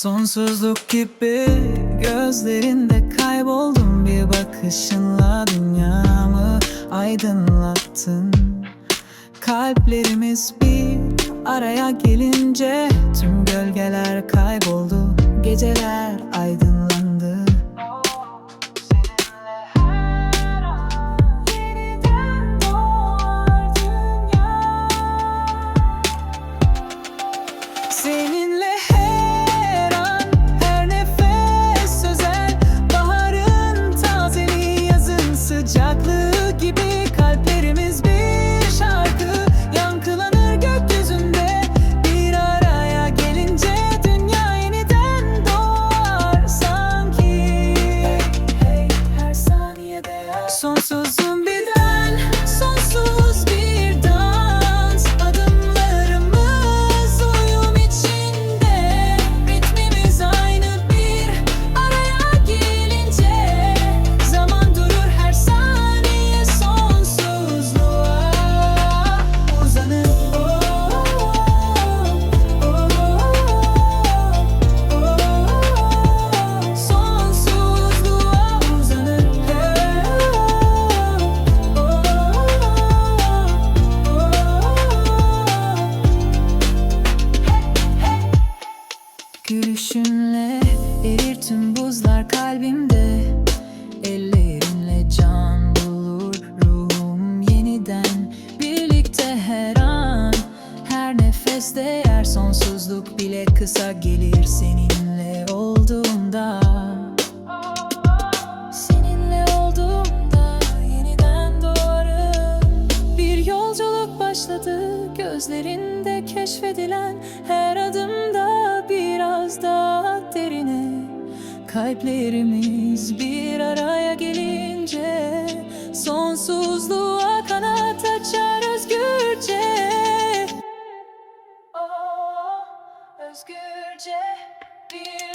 Sonsuzluk gibi gözlerinde kayboldum. Bir bakışınla dünyamı aydınlattın. Kalplerimiz bir araya gelince tüm gölgeler kayboldu. Geceler aydınlandı. Yeniden Gülüşünle erir tüm buzlar kalbimde. Ellerinle can bulur ruhum yeniden. Birlikte her an her nefes değer Sonsuzluk bile kısa gelir seninle olduğumda Seninle olduğumda yeniden doğarım. Bir yolculuk başladı gözlerinde keşfedilen Her adımda Kalplerimiz bir araya gelince Sonsuzluğa kanat açar özgürce. Oh, özgürce bir